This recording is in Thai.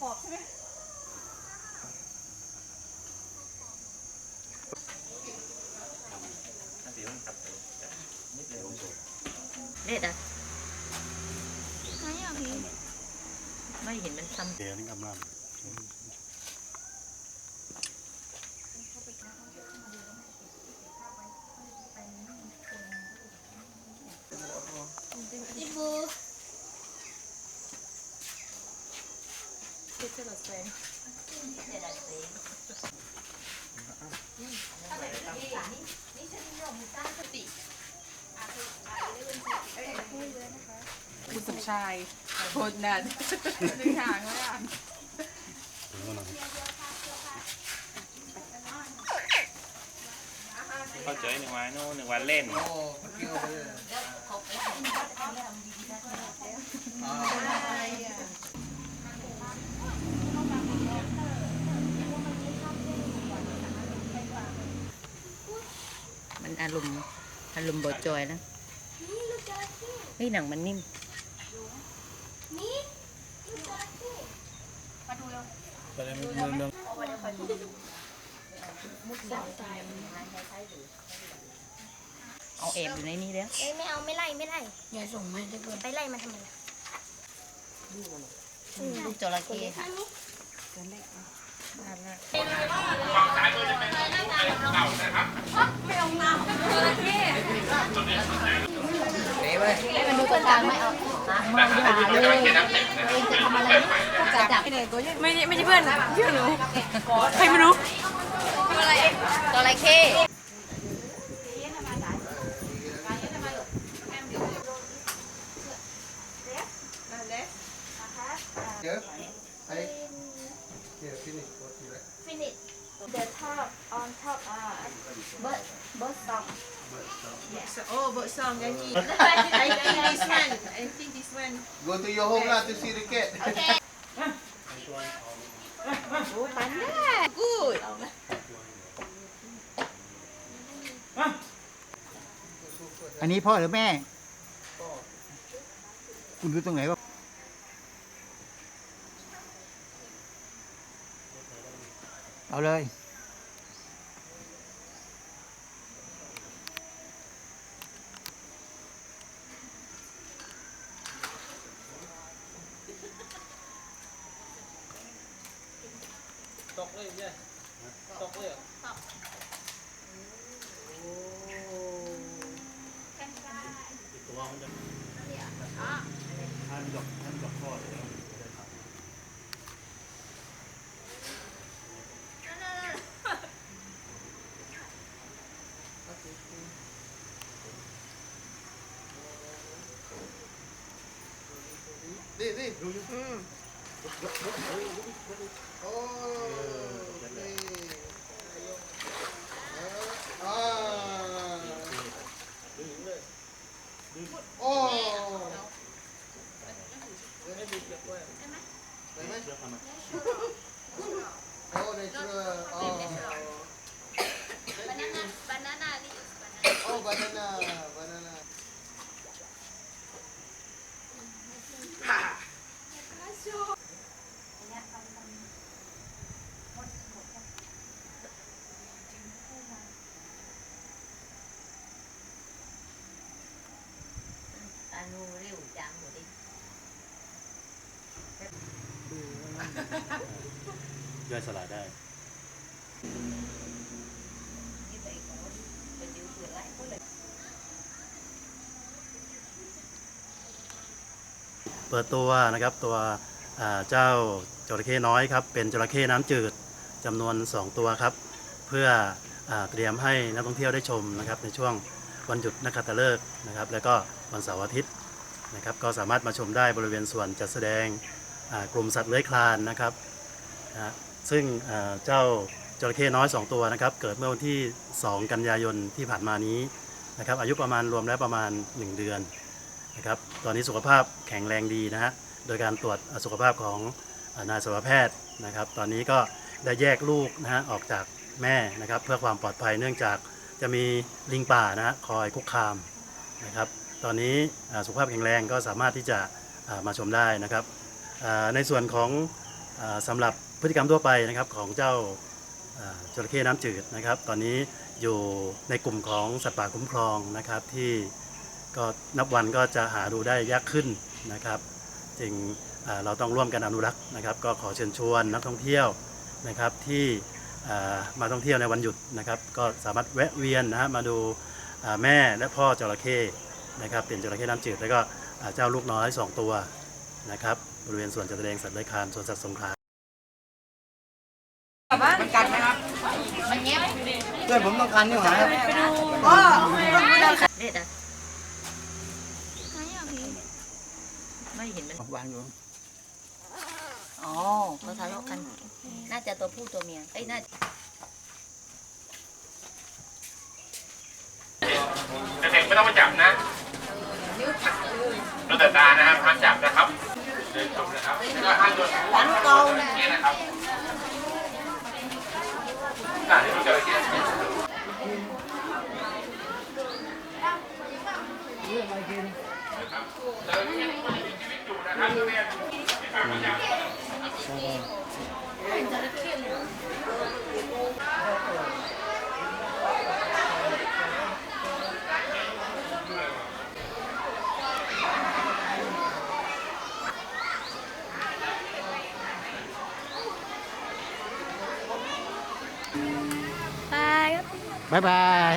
ปอบใช่ไหมเด็ดอะไหนอะพี่ไม่เห็นมันทำเดี๋ยวนี่กำลัง คือเจลเซนเด็ดอะไรนี่ฉันยอมตั้งคุณสมชายโคตรนัดดึงหางไว้อะถึงแล้วนะเข้าใจหนึ่งวันโน่หนึ่งวันเล่นมันอารมณ์อารมณ์บดจอยนะนี่ลูกจระเข้เฮ้ยหนังมันนิ่มนี่ลูกจระเข้มาดูแล้วแต่เมืองเมืองเอาแอบอยู่ในนี้แล้วเอ้ยไม่เอาไม่ไล่ไม่ไล่อย่าส่งมาจะเกิดไปไล่มันทำไมล่ะลูกจระเข้ค่ะอันนี้มันดูตรงกางไม่เอามาอย่าเลยจะทำอะไรจับไม่ใช่ไม่ใช่เพื่อนเพื่อนหนูใครไม่รู้จระเข้ฟินิช the top on top อ่า bird bird song โอ้เบอร์ซองกันนี่ I think this one I think this one Go to your home lah to see the cat. โอเค good อันนี้พ่อหรือแม่ คุณดูตรงไหนวะเอา เลยตัวมันจะท่านกับท่าน กับพ่อเดี๋ยว Ni, ni. Oh, ni. Ah. Oh. ได้ไหมเชือกมัน Oh, natural. Oh. นูเร็วจังหมดดิย่อยสลายได้นี่ไปขอไปดูเผื่อไรก็เลยเปิดตัวนะครับตัวอ่าเจ้าจระเข้น้อยครับ เป็นจระเข้น้ำจืดจำนวน 2 ตัวครับ เพื่ออาเตรียมให้นักท่องเที่ยวได้ชมนะครับ ในช่วงวันหยุดนักขัตฤกษ์นะครับ แล้วก็วันเสาร์อาทิตย์ นะครับก็สามารถมาชมได้บริเวณส่วนจัดแสดงกลุ่มสัตว์เลื้อยคลานนะครับซึ่งเจ้าจระเข้น้อย 2 ตัวนะครับเกิดเมื่อวันที่ 2 กันยายนที่ผ่านมานี้นะครับอายุประมาณรวมแล้วประมาณ 1 เดือนนะครับตอนนี้สุขภาพแข็งแรงดีนะฮะโดยการตรวจสุขภาพของนายสัตวแพทย์นะครับ ตอนนี้ก็ได้แยกลูกนะฮะออกจากแม่นะครับเพื่อความปลอดภัยเนื่องจากจะมีลิงป่านะฮะคอยคุกคามนะครับ ตอนนี้สุขภาพแข็งแรงก็สามารถที่จะมาชมได้นะครับ ในส่วนของอ่าสำหรับพฤติกรรมทั่วไปนะครับของเจ้าจระเข้น้ำจืดนะครับ ตอนนี้อยู่ในกลุ่มของสัตว์ป่าคุ้มครองนะครับ ที่ก็นับวันก็จะหาดูได้ยากขึ้นนะครับ จึงเราต้องร่วมกันอนุรักษ์นะครับ ก็ขอเชิญชวนนักท่องเที่ยวนะครับที่มาท่องเที่ยวในวันหยุดนะครับ ก็สามารถแวะเวียนนะฮะมาดูแม่และพ่อจระเข้ นะครับเป็นจระเข้น้ำจืดแล้วก็อ่าเจ้าลูกน้อยสองตัวนะครับบริเวณสวนจัดแสดงสัตว์เลื้อยคลานสวนสัตว์สงขลามันกัดไหมครับมันเงียบเพื่อนผมต้องการนี่หว่าครับเด็ดอะไม่เห็นมันวางอยู่อ๋อเขาทะเลาะกัน น่าจะตัวผู้ตัวเมียเอ้ยน่าเด็กๆไม่ต้องมาจับนะ ดูแต่ตานะครับห้ามจับนะครับเดินชมนะครับแล้วก็ห้ามโดนหลังเกาเนี่ยนะครับอ่าที่ดูจระเข้นะครับเดินยังมีชีวิตอยู่นะครับเนี่ยไม่จับ บายบ๊ายบาย